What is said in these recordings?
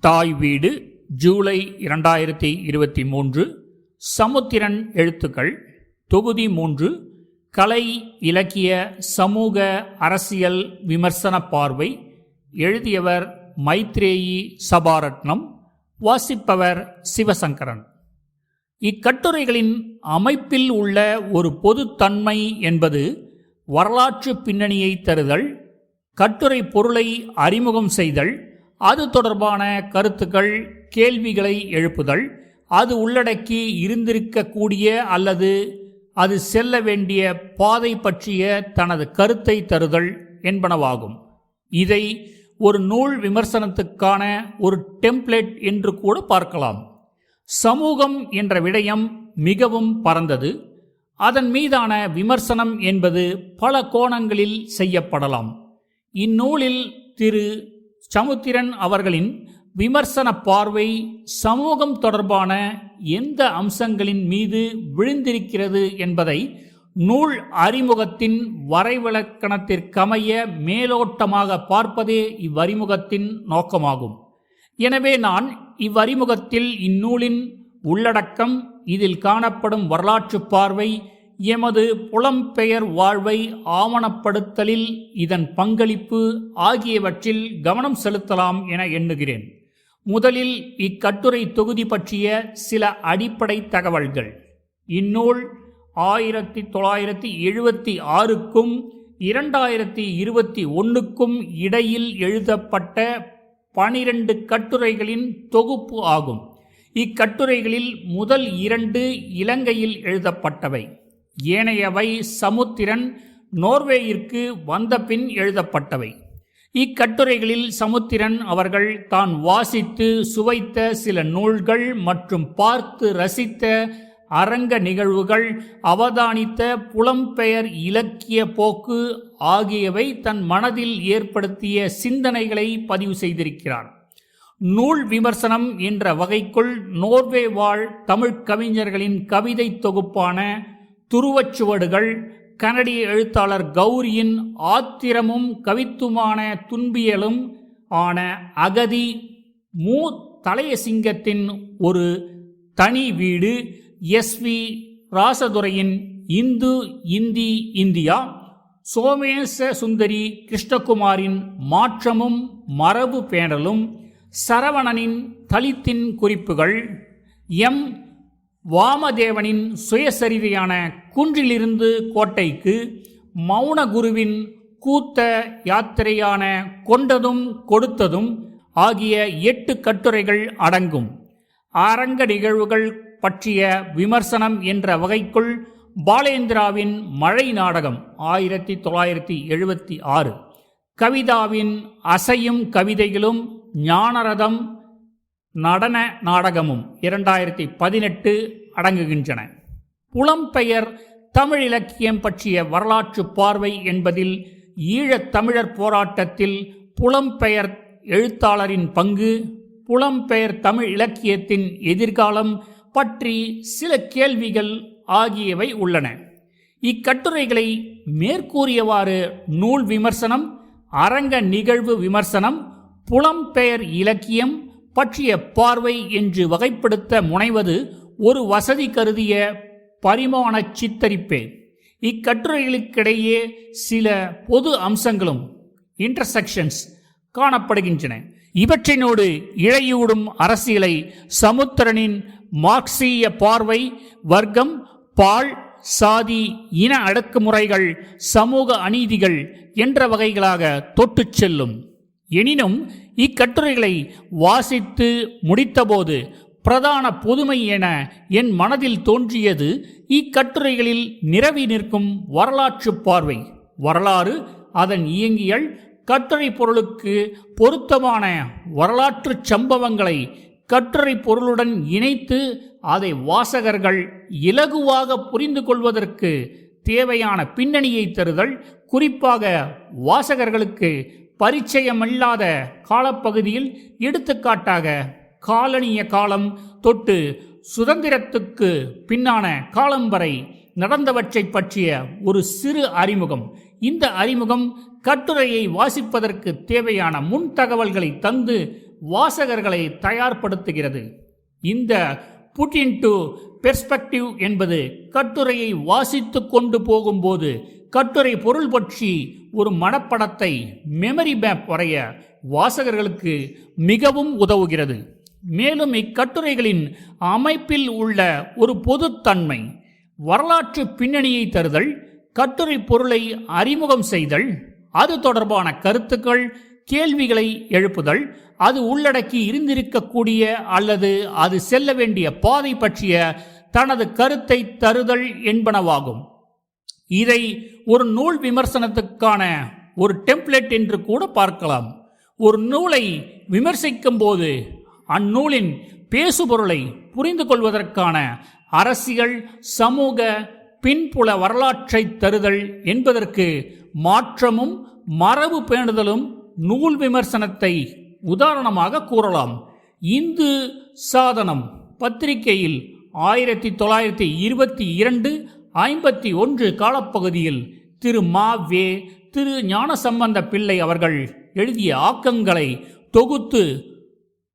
தாய் வீடு ஜூலை இரண்டாயிரத்தி இருபத்தி மூன்று. சமுத்திரன் எழுத்துக்கள் தொகுதி மூன்று கலை இலக்கிய சமூக அரசியல் விமர்சன பார்வை எழுதியவர் மைத்ரேயி சபாரத்னம் வாசிப்பவர் சிவசங்கரன். இக்கட்டுரைகளின் அமைப்பில் உள்ள ஒரு பொதுத்தன்மை என்பது வரலாற்று பின்னணியை தருதல் கட்டுரை பொருளை அறிமுகம் செய்தல் அது தொடர்பான கருத்துக்கள் கேள்விகளை எழுப்புதல் அது உள்ளடக்கி இருந்திருக்கக்கூடிய அல்லது அது செல்ல வேண்டிய பாதை பற்றிய தனது கருத்தை தருதல் என்பனவாகும். இதை ஒரு நூல் விமர்சனத்துக்கான ஒரு டெம்ப்ளேட் என்று கூட பார்க்கலாம். சமூகம் என்ற விடயம் மிகவும் பரந்தது. அதன் மீதான விமர்சனம் என்பது பல கோணங்களில் செய்யப்படலாம். இந்நூலில் திரு. சமுத்திரன் அவர்களின் விமர்சன பார்வை சமூகம் தொடர்பான எந்த அம்சங்களின் மீது விழுந்திருக்கிறது என்பதை நூல் அறிமுகத்தின் வரைவிலக்கணத்திற்கமைய மேலோட்டமாக பார்ப்பதே இவ்வறிமுகத்தின் நோக்கமாகும். எனவே நான் இவ்வறிமுகத்தில் இந்நூலின் உள்ளடக்கம் இதில் காணப்படும் வரலாற்று பார்வை எமது புலம்பெயர் வாழ்வை ஆவணப்படுத்தலில் இதன் பங்களிப்பு ஆகியவற்றில் கவனம் செலுத்தலாம் என எண்ணுகிறேன். முதலில் இக்கட்டுரை தொகுதி பற்றிய சில அடிப்படை தகவல்கள். இந்நூல் ஆயிரத்தி தொள்ளாயிரத்தி எழுபத்தி ஆறுக்கும் இரண்டாயிரத்தி இருபத்தி ஒன்றுக்கும் இடையில் எழுதப்பட்ட பனிரெண்டு கட்டுரைகளின் தொகுப்பு ஆகும். இக்கட்டுரைகளில் முதல் இரண்டு இலங்கையில் எழுதப்பட்டவை. ஏனையவை சமுத்திரன் நோர்வேயிற்கு வந்தபின் எழுதப்பட்டவை. இக்கட்டுரைகளில் சமுத்திரன் அவர்கள் தான் வாசித்து சுவைத்த சில நூல்கள் மற்றும் பார்த்து ரசித்த அரங்க நிகழ்வுகள் அவதானித்த புலம்பெயர் இலக்கிய போக்கு ஆகியவை தன் மனதில் ஏற்படுத்திய சிந்தனைகளை பதிவு செய்திருக்கிறார். நூல் விமர்சனம் என்ற வகைக்குள் நோர்வே வாழ் தமிழ் கவிஞர்களின் கவிதை தொகுப்பான துருவச்சுவடுகள் கனடிய எழுத்தாளர் கௌரியின் ஆத்திரமும் கவித்துமான துன்பியலும் ஆன அகதி மூ தலையசிங்கத்தின் ஒரு தனி வீடு எஸ் வி ராசதுரையின் இந்து இந்தி இந்தியா சோமேச சுந்தரி கிருஷ்ணகுமாரின் மாற்றமும் மரபு பேணலும் சரவணனின் தலித்தின் குறிப்புகள் எம் வாமதேவனின் சுயசரிதையான குன்றிலிருந்து கோட்டைக்கு மௌனகுருவின் கூத்த யாத்திரையான கொண்டதும் கொடுத்ததும் ஆகிய எட்டு கட்டுரைகள் அடங்கும். அரங்க நிகழ்வுகள் பற்றிய விமர்சனம் என்ற வகைக்குள் பாலேந்திராவின் மழை நாடகம் ஆயிரத்தி தொள்ளாயிரத்தி எழுபத்தி ஆறு. கவிதாவின் அசையும் கவிதைகளும் ஞானரதம் நடன நாடகமும் இரண்டாயிரத்தி பதினெட்டு அடங்குகின்றன. புலம்பெயர் தமிழ் இலக்கியம் பற்றிய வரலாற்று பார்வை என்பதில் ஈழத் தமிழர் போராட்டத்தில் புலம்பெயர் எழுத்தாளரின் பங்கு புலம்பெயர் தமிழ் இலக்கியத்தின் எதிர்காலம் பற்றி சில கேள்விகள் ஆகியவை உள்ளன. இக்கட்டுரைகளை மேற்கூறியவாறு நூல் விமர்சனம் அரங்க நிகழ்வு விமர்சனம் புலம்பெயர் இலக்கியம் பற்றிய பார்வை என்று வகைப்படுத்த முனைவது ஒரு வசதி கருதிய பரிமாண சித்தரிப்பே. இக்கட்டுரைகளுக்கிடையே சில பொது அம்சங்களும் இன்டர்செக்ஷன்ஸ் காணப்படுகின்றன. இவற்றினோடு இழையூடும் அரசியலை சமுத்திரனின் மார்க்சிய பார்வை வர்க்கம் பால் சாதி இன அடக்குமுறைகள் சமூக அநீதிகள் என்ற வகைகளாக தொட்டுச் செல்லும். எனினும் இக்கட்டுரைகளை வாசித்து முடித்தபோது பிரதான புதுமை என என் மனதில் தோன்றியது இக்கட்டுரைகளில் நிரவி நிற்கும் வரலாற்று பார்வை. வரலாறு அதன் இயங்கியல் கட்டுரை பொருளுக்கு பொருத்தமான வரலாற்று சம்பவங்களை கட்டுரை பொருளுடன் இணைத்து அதை வாசகர்கள் இலகுவாக புரிந்து கொள்வதற்கு தேவையான பின்னணியை தருதல் குறிப்பாக வாசகர்களுக்கு பரிச்சயமில்லாத காலப்பகுதியில் எடுத்துக்காட்டாக காலனிய காலம் தொட்டு சுதந்திரத்துக்கு பின்னான காலம் வரை நடந்தவற்றை பற்றிய ஒரு சிறு அறிமுகம். இந்த அறிமுகம் கட்டுரையை வாசிப்பதற்கு தேவையான முன் தகவல்களை தந்து வாசகர்களை தயார்படுத்துகிறது. இந்த புட் இன் டு பெர்ஸ்பெக்டிவ் என்பது கட்டுரையை வாசித்து கொண்டு போகும்போது கட்டுரை பொருள் பற்றி ஒரு மனப்படத்தை மெமரி மேப் வரைய வாசகர்களுக்கு மிகவும் உதவுகிறது. மேலும் இக்கட்டுரைகளின் அமைப்பில் உள்ள ஒரு பொதுத்தன்மை வரலாற்று பின்னணியை தருதல் கட்டுரை பொருளை அறிமுகம் செய்தல் அது தொடர்பான கருத்துக்கள் கேள்விகளை எழுப்புதல் அது உள்ளடக்கி இருந்திருக்கக்கூடிய அல்லது அது செல்ல வேண்டிய பாதை பற்றிய தனது கருத்தை தருதல் என்பனவாகும். இதை ஒரு நூல் விமர்சனத்துக்கான ஒரு டெம்ப்ளேட் என்று கூட பார்க்கலாம். ஒரு நூலை விமர்சிக்கும் போது அந்நூலின் பேசுபொருளை புரிந்து கொள்வதற்கான அரசியல் சமூக பின்புல வரலாற்றை தருதல் என்பதற்கு மாற்றமும் மரபு பேணுதலும் நூல் விமர்சனத்தை உதாரணமாக கூறலாம். இந்து சாதனம் பத்திரிகையில் ஆயிரத்தி தொள்ளாயிரத்தி இருபத்தி இரண்டு ஐம்பத்தி ஒன்று காலப்பகுதியில் திரு மா வே திரு ஞானசம்பந்த பிள்ளை அவர்கள் எழுதிய ஆக்கங்களை தொகுத்து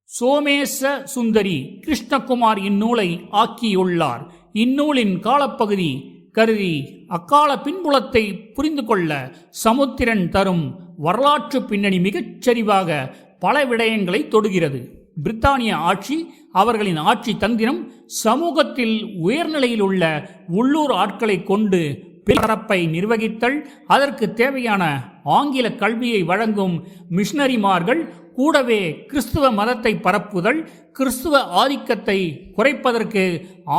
சோமேச சுந்தரி கிருஷ்ணகுமார் இந்நூலை ஆக்கியுள்ளார். இந்நூலின் காலப்பகுதி கருதி அக்கால பின்புலத்தை புரிந்து கொள்ள சமுத்திரன் தரும் வரலாற்று பின்னணி மிகச் சரிவாக பல விடயங்களை தொடுகிறது. பிரித்தானிய ஆட்சி அவர்களின் ஆட்சி தந்திரம் சமூகத்தில் உயர்நிலையில் உள்ள உள்ளூர் ஆட்களை கொண்டு பரப்பை நிர்வகித்தல் அதற்கு தேவையான ஆங்கில கல்வியை வழங்கும் மிஷனரிமார்கள் கூடவே கிறிஸ்துவ மதத்தை பரப்புதல் கிறிஸ்துவ ஆதிக்கத்தை குறைப்பதற்கு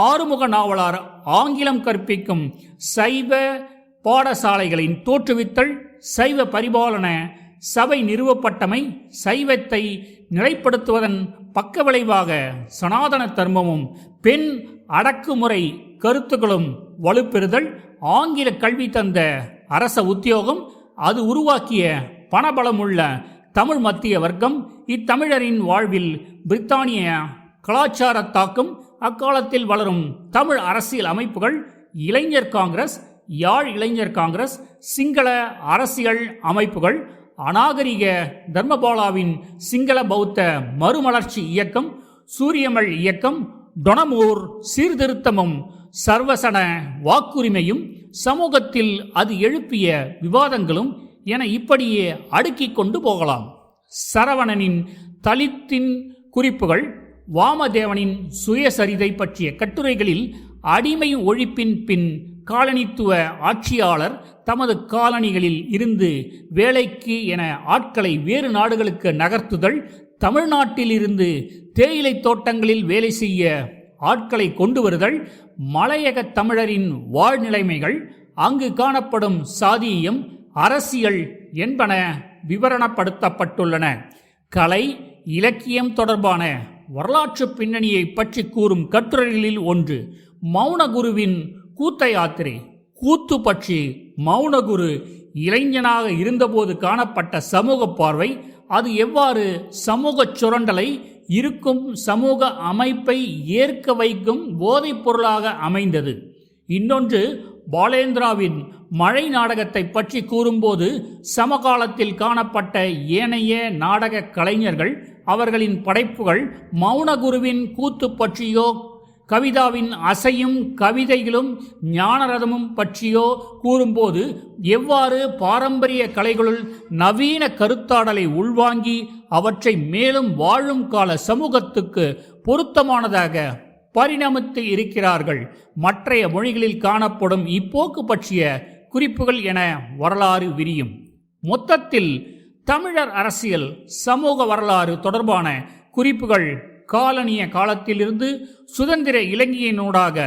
ஆறுமுக நாவலார் ஆங்கிலம் கற்பிக்கும் சைவ பாடசாலைகளின் தோற்றுவித்தல் சைவ பரிபாலன சபை நிறுவப்பட்டமை சைவத்தை நிலைப்படுத்துவதன் பக்க விளைவாக சனாதன தர்மமும் பெண் அடக்குமுறை கருத்துக்களும் வலுப்பெறுதல் ஆங்கில கல்வி தந்த அரச உத்தியோகம் அது உருவாக்கிய பணபலமுள்ள தமிழ் மத்திய வர்க்கம் இத்தமிழரின் வாழ்வில் பிரித்தானிய கலாச்சார தாக்கம் அக்காலத்தில் வளரும் தமிழ் அரசியல் அமைப்புகள் இளைஞர் காங்கிரஸ் யாழ் இளைஞர் காங்கிரஸ் சிங்கள அரசியல் அமைப்புகள் அநாகரிக தர்மபாலாவின் சிங்கள பௌத்த மறுமலர்ச்சி இயக்கம் சூரியமல் இயக்கம் டொனமூர் சீர்திருத்தமும் சர்வசன வாக்குரிமையும் சமூகத்தில் அது எழுப்பிய விவாதங்களும் என இப்படியே அடுக்கிக் கொண்டு போகலாம். சரவணனின் தலித்தின் குறிப்புகள் வாமதேவனின் சுயசரிதை பற்றிய கட்டுரைகளில் அடிமை ஒழிப்பின் பின் காலனித்துவ ஆட்சியாளர் தமது காலனிகளில் இருந்து வேலைக்கு என ஆட்களை வேறு நாடுகளுக்கு நகர்த்துதல் தமிழ்நாட்டில் இருந்து தேயிலை தோட்டங்களில் வேலை செய்ய ஆட்களை கொண்டு வருதல் மலையக தமிழரின் வாழ்நிலைமைகள் அங்கு காணப்படும் சாதியம் அரசியல் என்பன விவரணப்படுத்தப்பட்டுள்ளன. கலை இலக்கியம் தொடர்பான வரலாற்று பின்னணியை பற்றி கூறும் கட்டுரைகளில் ஒன்று மௌனகுருவின் கூத்த யாத்திரை கூத்து பற்றி மௌனகுரு இளைஞனாக இருந்தபோது காணப்பட்ட சமூக பார்வை அது எவ்வாறு சமூகச் சுரண்டலை இருக்கும் சமூக அமைப்பை ஏற்க வைக்கும் போதைப் பொருளாக அமைந்தது? இன்னொன்று பாலேந்திராவின் மழை நாடகத்தை பற்றி கூறும்போது சமகாலத்தில் காணப்பட்ட ஏனைய நாடக கலைஞர்கள் அவர்களின் படைப்புகள் மௌனகுருவின் கூத்து பற்றியோ கவிதாவின் அசையும் கவிதைகளும் ஞானரதமும் பற்றியோ கூறும்போது எவ்வாறு பாரம்பரிய கலைகளுள் நவீன கருத்தாடலை உள்வாங்கி அவற்றை மேலும் வாழும் கால சமூகத்துக்கு பொருத்தமானதாக பரிணமித்து இருக்கிறார்கள். மற்றைய மொழிகளில் காணப்படும் இப்போக்கு பற்றிய குறிப்புகள் என வரலாறு விரியும். மொத்தத்தில் தமிழர் அரசியல் சமூக வரலாறு தொடர்பான குறிப்புகள் காலனிய காலத்திலிருந்து சுதந்திர இலங்கையினூடாக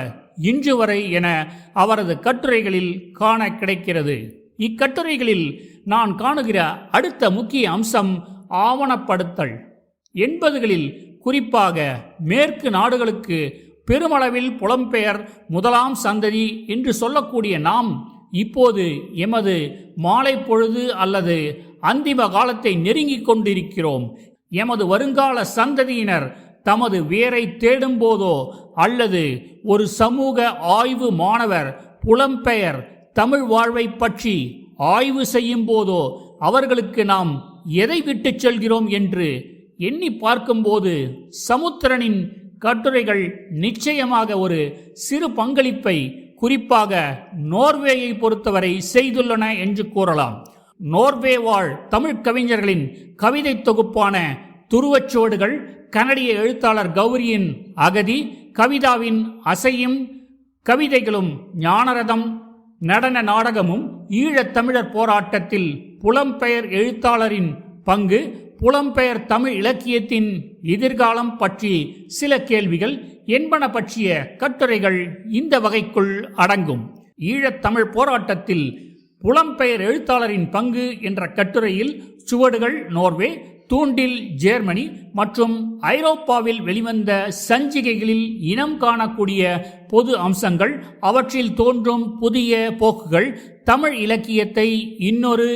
இன்று வரை என அவரது கட்டுரைகளில் காண கிடைக்கிறது. இக்கட்டுரைகளில் நான் காணுகிற அடுத்த முக்கிய அம்சம் ஆவணப்படுத்தல். எண்பதுகளில் குறிப்பாக மேற்கு நாடுகளுக்கு பெருமளவில் புலம்பெயர் முதலாம் சந்ததி என்று சொல்லக்கூடிய நாம் இப்போது எமது மாலை பொழுது அல்லது அந்திம காலத்தை நெருங்கிக் கொண்டிருக்கிறோம். எமது வருங்கால சந்ததியினர் தமது வேரை தேடும் போதோ அல்லது ஒரு சமூக ஆய்வு மாணவர் புலம்பெயர் தமிழ் வாழ்வை பற்றி ஆய்வு செய்யும் போதோ அவர்களுக்கு நாம் எதை விட்டுச் செல்கிறோம் என்று எண்ணி பார்க்கும்போது சமுத்திரனின் கட்டுரைகள் நிச்சயமாக ஒரு சிறு பங்களிப்பை குறிப்பாக நோர்வேயை பொறுத்தவரை செய்துள்ளன என்று கூறலாம். நோர்வே வாழ் தமிழ் கவிஞர்களின் கவிதை தொகுப்பான துருவச்சுவடுகள் கனடிய எழுத்தாளர் கௌரியின் அகதி கவிதாவின் அசையும் கவிதைகளும் ஞானரதம் நடன நாடகமும் ஈழத்தமிழர் போராட்டத்தில் புலம்பெயர் எழுத்தாளரின் பங்கு புலம்பெயர் தமிழ் இலக்கியத்தின் எதிர்காலம் பற்றி சில கேள்விகள் என்பன பற்றிய கட்டுரைகள் இந்த வகைக்குள் அடங்கும். ஈழத்தமிழ் போராட்டத்தில் புலம்பெயர் எழுத்தாளரின் பங்கு என்ற கட்டுரையில் சுவடுகள் நோர்வே தூண்டில் ஜெர்மனி மற்றும் ஐரோப்பாவில் வெளிவந்த சஞ்சிகைகளில் இனம் காணக்கூடிய பொது அம்சங்கள் அவற்றில் தோன்றும் புதிய போக்குகள் தமிழ் இலக்கியத்தை இன்னொரு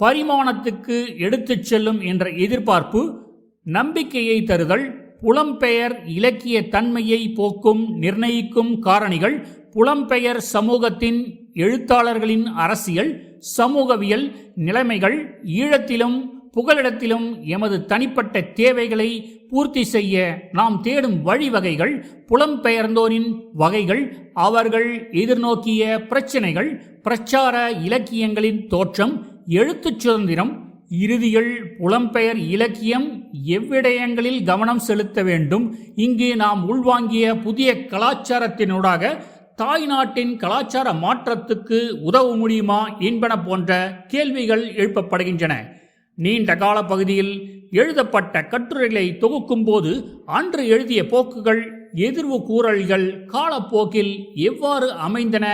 பரிமாணத்துக்கு எடுத்துச் செல்லும் என்ற எதிர்பார்ப்பு நம்பிக்கையை தருதல் புலம்பெயர் இலக்கிய தன்மையை போக்கும் நிர்ணயிக்கும் காரணிகள் புலம்பெயர் சமூகத்தின் எழுத்தாளர்களின் அரசியல் சமூகவியல் நிலைமைகள் ஈழத்திலும் புகலிடத்திலும் எமது தனிப்பட்ட தேவைகளை பூர்த்தி செய்ய நாம் தேடும் வழிவகைகள் புலம்பெயர்ந்தோரின் வகைகள் அவர்கள் எதிர்நோக்கிய பிரச்சினைகள் பிரச்சார இலக்கியங்களின் தோற்றம் எழுத்துச் சுதந்திரம் இறுதியில் புலம்பெயர் இலக்கியம் எவ்விடயங்களில் கவனம் செலுத்த வேண்டும் இங்கு நாம் உள்வாங்கிய புதிய கலாச்சாரத்தினூடாக தாய் நாட்டின் கலாச்சார மாற்றத்துக்கு உதவ முடியுமா என்பன போன்ற கேள்விகள் எழுப்பப்படுகின்றன. நீண்ட கால பகுதியில் எழுதப்பட்ட கட்டுரைகளை தொகுக்கும்போது அன்று எழுதிய போக்குகள் எதிர்வு கூறல்கள் காலப்போக்கில் எவ்வாறு அமைந்தன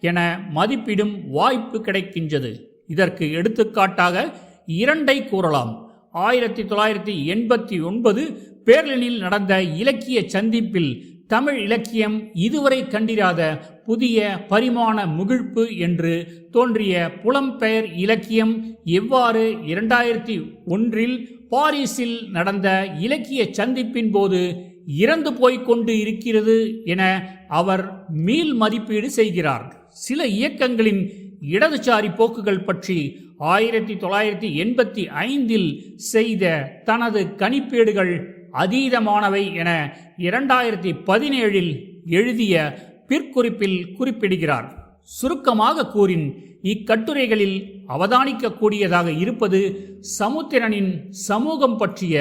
என மதிப்பிடும் வாய்ப்பு கிடைக்கின்றது. இதற்கு எடுத்துக்காட்டாக இரண்டை கூறலாம். ஆயிரத்தி தொள்ளாயிரத்தி எண்பத்தி ஒன்பது பேர்லினில் நடந்த இலக்கிய சந்திப்பில் தமிழ் இலக்கியம் இதுவரை கண்டிராத புதிய பரிமாண முகிழ்ப்பு என்று தோன்றிய புலம்பெயர் இலக்கியம் எவ்வாறு இரண்டாயிரத்தி ஒன்றில் பாரிஸில் நடந்த இலக்கிய சந்திப்பின் போது இறந்து போய்க் கொண்டு இருக்கிறது என அவர் மீள் மதிப்பீடு செய்கிறார். சில இயக்கங்களின் இடதுசாரி போக்குகள் பற்றி ஆயிரத்தி தொள்ளாயிரத்தி எண்பத்தி ஐந்தில் செய்த தனது கணிப்பீடுகள் அதீதமானவை என இரண்டாயிரத்தி பதினேழில் எழுதிய பிற்குறிப்பில் குறிப்பிடுகிறார். சுருக்கமாக கூறின் இக்கட்டுரைகளில் அவதானிக்கக்கூடியதாக இருப்பது சமுத்திரனின் சமூகம் பற்றிய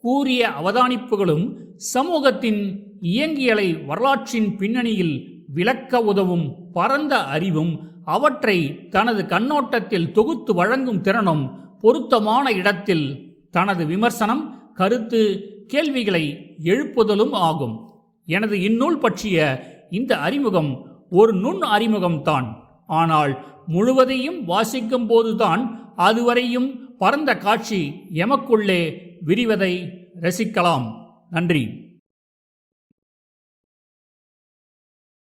கூறிய அவதானிப்புகளும் சமூகத்தின் இயங்கியலை வரலாற்றின் பின்னணியில் விளக்க உதவும் பரந்த அறிவும் அவற்றை தனது கண்ணோட்டத்தில் தொகுத்து வழங்கும் திறனும் பொருத்தமான இடத்தில் தனது விமர்சனம் கருத்து கேள்விகளை எழுப்புதலும் ஆகும். எனது இந்நூல் பற்றிய இந்த அறிமுகம் ஒரு நுண் அறிமுகம்தான். ஆனால் முழுவதையும் வாசிக்கும் போதுதான் அதுவரையும் பரந்த காட்சி எமக்குள்ளே விரிவதை ரசிக்கலாம். நன்றி.